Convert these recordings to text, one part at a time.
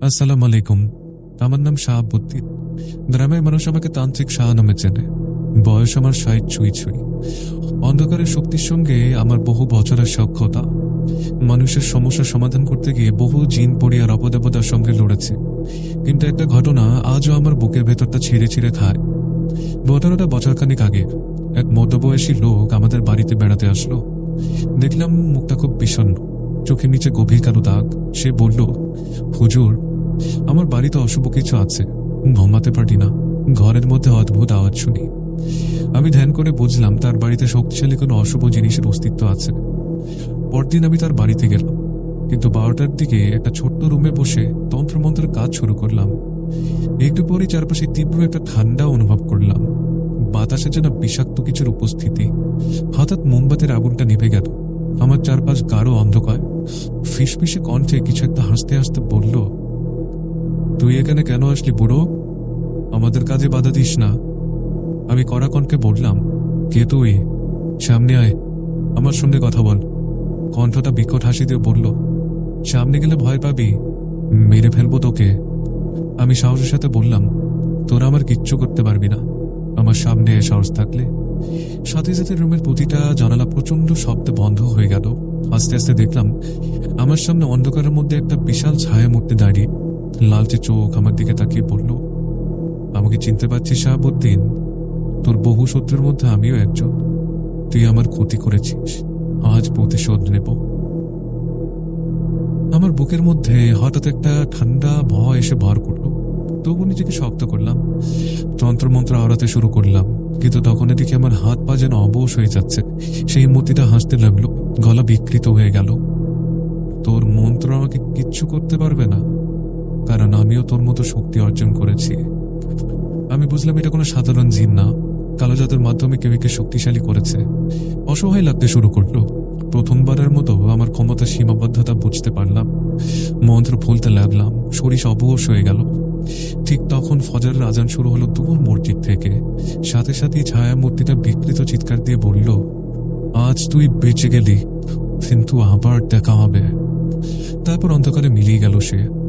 আসসালামু আলাইকুম আমার নাম শাহাবুদ্দিন গ্রামের মানুষ আমাকে তান্ত্রিক শাহ নামে চেনে বয়স আমার ষাট ছুঁই ছুঁই অন্ধকারের শক্তির সঙ্গে আমার বহু বছরের সক্ষতা মানুষের সমস্যার সমাধান করতে গিয়ে বহু জিন পড়িয়ার অপদেবতার সঙ্গে লড়েছে কিন্তু একটা ঘটনা আজও আমার বুকের ভেতরটা ছিঁড়ে ছিঁড়ে খায় ঘটনাটা বছরখানিক আগে এক মধ্যবয়সী লোক আমাদের বাড়িতে বেড়াতে আসলো দেখলাম মুখটা খুব বিষণ্ণ চোখের নিচে গভীর কালো দাগ সে বলল হুজুর আমার বাড়িতে অশুভ কিছু আছে। ঘুমাতে পারি না। ঘরের মধ্যে অদ্ভুত আওয়াজ শুনি। আমি ধ্যান করে বুঝলাম তার বাড়িতে শক্তিশালী কোনো অশুভ জিনিসের অস্তিত্ব আছে। পরদিন আমি তার বাড়িতে গেলাম। কিন্তু বারোটার দিকে একটা ছোট্ট রুমে বসে তন্ত্রমন্ত্রের কাজ শুরু করলাম। একটু পরে চারপাশে তীব্র একটা ঠান্ডা অনুভব করলাম। বাতাসে যেন বিষাক্ত কিছুর উপস্থিতি। হঠাৎ মোমবাতির আগুনটা নিভে গেল। আমার চারপাশ গাঢ় অন্ধকার। ফিসফিসে কণ্ঠে কিছু একটা হাসতে হাসতে বলল তুই এখানে কেন আসলি বুড়ো? আমাদের কাজে বাধা দিস না। আমি কণ্ঠে বললাম, কে তুই? সামনে আয়। আমার সঙ্গে কথা বল। কণ্ঠটা বিকট হাসি দিয়ে বলল, সামনে গেলে ভয় পাবি। মেরে ফেলব তোকে। আমি সাহসের সাথে বললাম, তোরা আমার কিচ্ছু করতে পারবি না। আমার সামনে সাহস থাকলে। সাথে সাথে রুমের প্রতিটা জানালা প্রচণ্ড শব্দে বন্ধ হয়ে গেল। আস্তে আস্তে দেখলাম, আমার সামনে অন্ধকারের মধ্যে একটা বিশাল ছায়া মূর্তি দাঁড়িয়ে লালচে চোখ আমার দিকে তাকিয়ে বলল আমাকে চিনতে পারছিস, শাহাবুদ্দিন? তোর বহু শত্রুর মধ্যে আমিও একজন। তুই আমার ক্ষতি করেছিস। আজ প্রতিশোধ নেব। আমার বুকের মধ্যে হঠাৎ একটা ঠান্ডা ভয় এসে ভর করল। তবু নিজেকে শক্ত করলাম। তন্ত্রমন্ত্র আওড়াতে শুরু করলাম। কিন্তু তখন এদিকে আমার হাত পা যেন অবশ হয়ে যাচ্ছে। সেই মূর্তিটা হাসতে লাগল। গলা বিকৃত হয়ে গেল। তোর মন্ত্র আমাকে কিচ্ছু করতে পারবে না। কারণ আমিও তোর মতো শক্তি অর্জন করেছি। আমি বুঝলাম এটা কোনো সাধারণ জিন না। কালো জাতের মাধ্যমে কেউ একে শক্তিশালী করেছে। অসহায় লাগতে শুরু করল। প্রথমবারের মতো আমার ক্ষমতা সীমাবদ্ধতা বুঝতে পারলাম। মন্ত্র ফুলতে লাগলাম। শরীর অবশ হয়ে গেল। ঠিক তখন ফজরের আজান শুরু হলো দূর মসজিদ থেকে। সাথে সাথেই ছায়া মূর্তিটা বিকৃত চিৎকার দিয়ে বলল, আজ তুই বেঁচে গেলি, কিন্তু আবার দেখা হবে। তারপর অন্ধকারে মিলিয়ে গেল সে।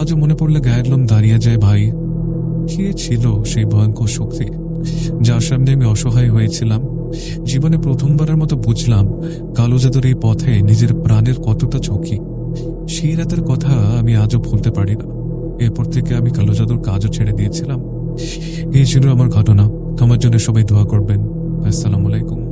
আজও মনে পড়লে গায়ের লোম দাঁড়িয়ে যায় ভাই। কে ছিল সেই ভয়ঙ্কর শক্তি? যার সামনে আমি অসহায় হয়েছিলাম। জীবনে প্রথমবারের মতো বুঝলাম কালো জাদুর এই পথে নিজের প্রাণের কতটা ঝুঁকি। সেই রাতের কথা আমি আজও ভুলতে পারি না। এরপর থেকে আমি কালো জাদুর কাজও ছেড়ে দিয়েছিলাম। এই ছিল আমার ঘটনা। তোমার জন্য সবাই দোয়া করবেন। আসসালামু আলাইকুম।